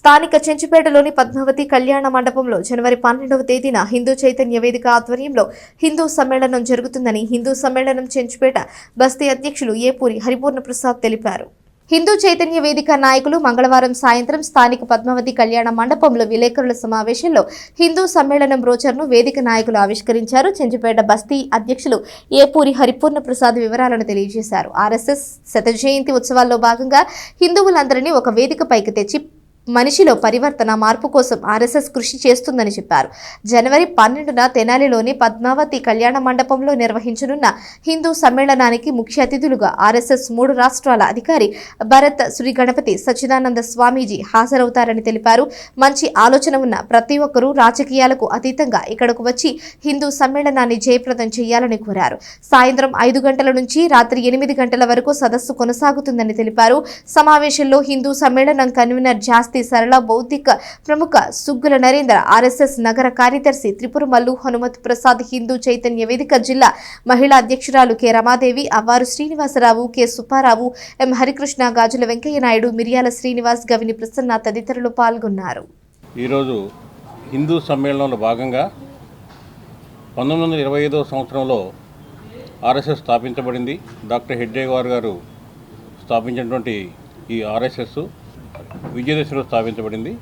స్థానిక చెంచుపేటలోని పద్మావతి కళ్యాణ మండపంలో జనవరి పన్నెండవ తేదీన హిందూ చైతన్య వేదిక ఆధ్వర్యంలో హిందూ సమ్మేళనం జరుగుతుందని హిందూ సమ్మేళనం చెంచుపేట బస్తీ అధ్యక్షులు ఏపూరి హరిపూర్ణ ప్రసాద్ తెలిపారు. హిందూ చైతన్య వేదిక నాయకులు మంగళవారం సాయంత్రం స్థానిక పద్మావతి కళ్యాణ మండపంలో విలేకరుల సమావేశంలో హిందూ సమ్మేళనం బ్రోచర్ను వేదిక నాయకులు ఆవిష్కరించారు. చెంచుపేట బస్తీ అధ్యక్షులు ఏపూరి హరిపూర్ణ ప్రసాద్ వివరాలను తెలియజేశారు. ఆర్ఎస్ఎస్ శత జయంతి ఉత్సవాల్లో భాగంగా హిందువులందరినీ ఒక వేదికపైకి తెచ్చి మనిషిలో పరివర్తన మార్పు కోసం ఆర్ఎస్ఎస్ కృషి చేస్తుందని చెప్పారు. జనవరి పన్నెండున తెనాలిలోని పద్మావతి కళ్యాణ మండపంలో నిర్వహించనున్న హిందూ సమ్మేళనానికి ముఖ్య అతిథులుగా ఆర్ఎస్ఎస్ మూడు రాష్ట్రాల అధికారి భరత్ శ్రీ గణపతి సచ్చిదానంద స్వామీజీ హాజరవుతారని తెలిపారు. మంచి ఆలోచన ఉన్న ప్రతి ఒక్కరూ రాజకీయాలకు అతీతంగా ఇక్కడకు వచ్చి హిందూ సమ్మేళనాన్ని జయప్రదం చేయాలని కోరారు. సాయంత్రం ఐదు గంటల నుంచి రాత్రి ఎనిమిది గంటల వరకు సదస్సు కొనసాగుతుందని తెలిపారు. సమావేశంలో హిందూ సమ్మేళనం కన్వీనర్ జాస్ ఆస్తి సరళ బౌద్ధిక ప్రముఖ సుగ్గుల నరేంద్ర ఆర్ఎస్ఎస్ నగర కార్యదర్శి త్రిపురమల్లు హనుమత్ ప్రసాద్ హిందూ చైతన్య వేదిక జిల్లా మహిళా అధ్యక్షురాలు K Ramadevi Avvaru Srinivasarao K Subbarao M Harikrishna Gajula Venkaiah Naidu Miriyala Srinivas Gavini Prasanna తదితరులు పాల్గొన్నారు. ఈరోజు హిందూ సమ్మేళనంలో భాగంగా పంతొమ్మిది వందల ఇరవై ఐదవ సంవత్సరంలో ఆర్ఎస్ఎస్ స్థాపించబడింది. డాక్టర్ హెడ్డేవార్ గారు స్థాపించినటువంటి ఈ ఆర్ఎస్ఎస్ విజయదశలో స్థాపించబడింది.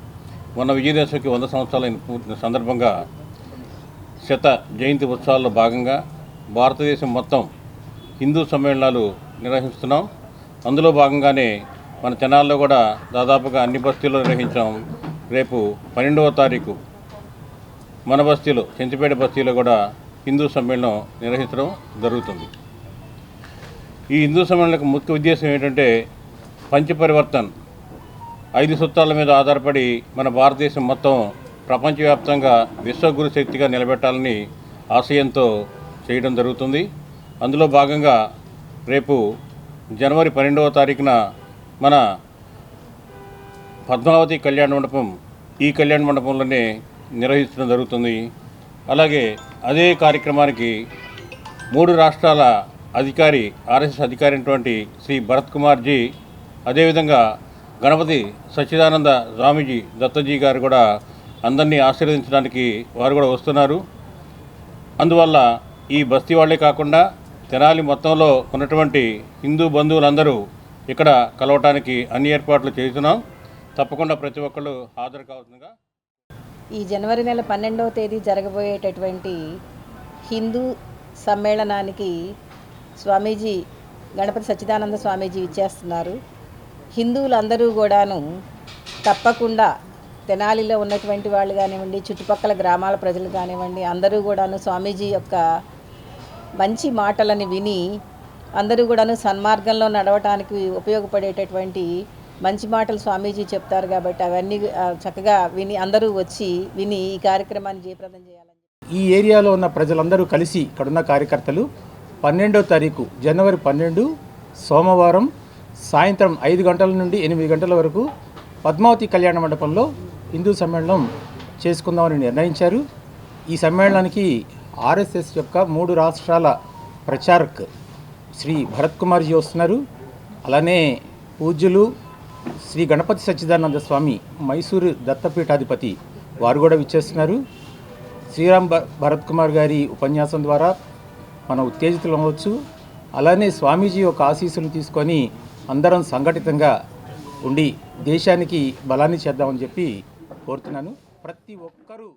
మొన్న విజయదశకి వంద సంవత్సరాల సందర్భంగా శత జయంతి ఉత్సవాల్లో భాగంగా భారతదేశం మొత్తం హిందూ సమ్మేళనాలు నిర్వహిస్తున్నాం. అందులో భాగంగానే మన తెనాల్లో కూడా దాదాపుగా అన్ని బస్తీల్లో నిర్వహించాం. రేపు పన్నెండవ తారీఖు మన బస్తీలో చెంచిపేట బస్తీలో కూడా హిందూ సమ్మేళనం నిర్వహించడం జరుగుతుంది. ఈ హిందూ సమ్మేళనకు ముఖ్య ఉద్దేశం ఏంటంటే పంచపరివర్తన్ ఐదు సూత్రాల మీద ఆధారపడి మన భారతదేశం మొత్తం ప్రపంచవ్యాప్తంగా విశ్వగురు శక్తిగా నిలబెట్టాలని ఆశయంతో చేయడం జరుగుతుంది. అందులో భాగంగా రేపు జనవరి పన్నెండవ తారీఖున మన పద్మావతి కళ్యాణ మండపం ఈ కళ్యాణ మండపంలోనే నిర్వహించడం జరుగుతుంది. అలాగే అదే కార్యక్రమానికి మూడు రాష్ట్రాల అధికారి ఆర్ఎస్ఎస్ అధికారి అయినటువంటి శ్రీ భరత్ కుమార్జీ అదేవిధంగా గణపతి సచ్చిదానంద స్వామీజీ దత్తజీ గారు కూడా అందరినీ ఆశీర్వదించడానికి వారు కూడా వస్తున్నారు. అందువల్ల ఈ బస్తీ వాళ్ళే కాకుండా తెనాలి మొత్తంలో ఉన్నటువంటి హిందూ బంధువులందరూ ఇక్కడ కలవటానికి అన్ని ఏర్పాట్లు చేస్తున్నాం. తప్పకుండా ప్రతి ఒక్కళ్ళు హాజరు కావుతుందిగా ఈ జనవరి నెల పన్నెండవ తేదీ జరగబోయేటటువంటి హిందూ సమ్మేళనానికి స్వామీజీ గణపతి సచ్చిదానంద స్వామీజీ ఇచ్చేస్తున్నారు హిందువులందరూ కూడాను తప్పకుండా తెనాలిలో ఉన్నటువంటి వాళ్ళు కానివ్వండి చుట్టుపక్కల గ్రామాల ప్రజలు కానివ్వండి అందరూ కూడాను స్వామీజీ యొక్క మంచి మాటలని విని అందరూ కూడాను సన్మార్గంలో నడవటానికి ఉపయోగపడేటటువంటి మంచి మాటలు స్వామీజీ చెప్తారు కాబట్టి అవన్నీ చక్కగా విని అందరూ వచ్చి విని ఈ కార్యక్రమాన్ని జయప్రదం చేయాలని ఈ ఏరియాలో ఉన్న ప్రజలందరూ కలిసి ఇక్కడున్న కార్యకర్తలు పన్నెండో తారీఖు జనవరి పన్నెండు సోమవారం సాయంత్రం ఐదు గంటల నుండి ఎనిమిది గంటల వరకు పద్మావతి కళ్యాణ మండపంలో హిందూ సమ్మేళనం చేసుకుందామని నిర్ణయించారు. ఈ సమ్మేళనానికి ఆర్ఎస్ఎస్ యొక్క మూడు రాష్ట్రాల ప్రచారక్ శ్రీ భరత్ కుమార్జీ వస్తున్నారు. అలానే పూజ్యులు శ్రీ గణపతి సచ్చిదానంద స్వామి మైసూరు దత్తపీఠాధిపతి వారు కూడా విచ్చేస్తున్నారు. శ్రీరామ్ భ- భరత్ కుమార్ గారి ఉపన్యాసం ద్వారా మనం ఉత్తేజితులు అవ్వచ్చు. అలానే స్వామీజీ యొక్క ఆశీస్సులు తీసుకొని అందరం సంఘటితంగా ఉండి దేశానికి బలాన్ని చేద్దామని చెప్పి కోరుతున్నాను. ప్రతి ఒక్కరూ